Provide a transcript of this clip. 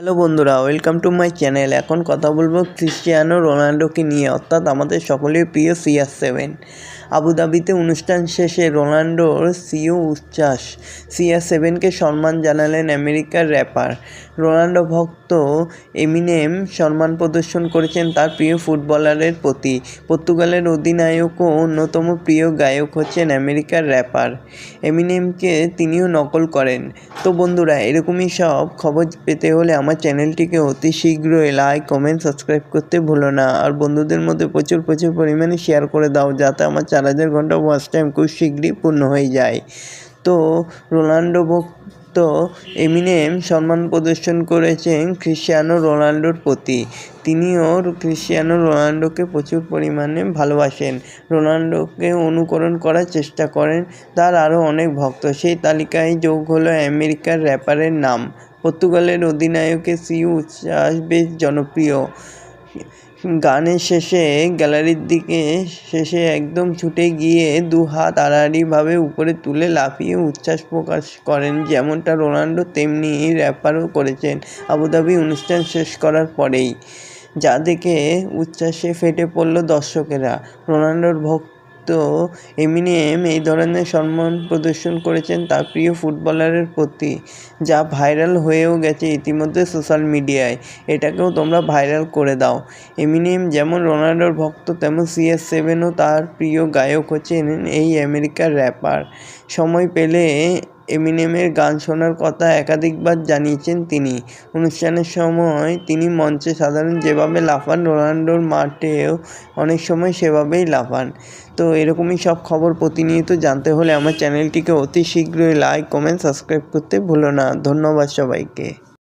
Hello বন্ধুরা, welcome to my channel. এখন কথা বলব ক্রিশ্চিয়ানো রোনাল্ডোকে নিয়ে, অর্থাৎ আমাদের সকলের প্রিয় সিআর সেভেন আবুধাবিতে অনুষ্ঠান শেষে রোনাল্ডোর সিও উচ্ছ্বাস। সিআর সেভেনকে সম্মান জানালেন আমেরিকার র্যাপার রোনাল্ডো ভক্ত এমিনেম সম্মান প্রদর্শন করেছেন তার প্রিয় ফুটবলারের প্রতি। পর্তুগালের অধিনায়ক ও অন্যতম প্রিয় গায়ক হচ্ছেন আমেরিকার র্যাপার। এমিনেমকে তিনিও নকল করেন। তো বন্ধুরা, এরকমই সব খবর পেতে হলে আমার চ্যানেলটিকে অতি শীঘ্রই লাইক কমেন্ট সাবস্ক্রাইব করতে ভুলো না। আর বন্ধুদের মধ্যে প্রচুর প্রচুর পরিমাণে শেয়ার করে দাও যাতে আমার চার হাজার ঘণ্টা ওয়াচ টাইম খুব শীঘ্রই পূর্ণ হয়ে যায়। তো রোনাল্ডো ভক্ত এমিনেম সম্মান প্রদর্শন করেছেন ক্রিশ্চিয়ানো রোনাল্ডোর প্রতি। তিনিও ক্রিশ্চিয়ানো রোনাল্ডোকে প্রচুর পরিমাণে ভালোবাসেন। রোনাল্ডোকে অনুকরণ করার চেষ্টা করেন, তার আরও অনেক ভক্ত। সেই তালিকায় যোগ হলো আমেরিকার র্যাপারের নাম। পর্তুগালের অধিনায়কের সিউ উচ্ছ্বাস বেশ জনপ্রিয়। গানের শেষে, গ্যালারির দিকে শেষে একদম ছুটে গিয়ে দু হাত আড়াআড়িভাবে উপরে তুলে লাফিয়ে উচ্ছ্বাস প্রকাশ করেন। যেমনটা রোনাল্ডো, তেমনি র্যাপারও করেছেন আবুধাবি। অনুষ্ঠান শেষ করার পরেই যা দেখে উচ্ছ্বাসে ফেটে পড়ল দর্শকেরা। রোনাল্ডোর ভক্ত এমিনেম এই ধরনের সম্মান প্রদর্শন করেছেন তার প্রিয় ফুটবলারের প্রতি, যা ভাইরাল হয়েও গেছে ইতিমধ্যে সোশ্যাল মিডিয়ায়। এটাকেও তোমরা ভাইরাল করে দাও। এমিনেম যেমন রোনাল্ডোর ভক্ত, তেমন সিএস সেভেনও তার প্রিয় গায়ক হচ্ছেন এই আমেরিকার র্যাপার সময় পেলে এমিনেমের গান শোনার কথা একাধিকবার জানিয়েছেন তিনি। অনুষ্ঠানের সময় তিনি মঞ্চে সাধারণ যেভাবে লাফান রোনাল্ডোর মাঠেও অনেক সময় সেভাবেই লাফান। তো এরকমই সব খবর প্রতিনিয়ত জানতে হলে আমার চ্যানেলটিকে অতি শীঘ্রই লাইক কমেন্ট সাবস্ক্রাইব করতে ভুলো না। ধন্যবাদ সবাইকে।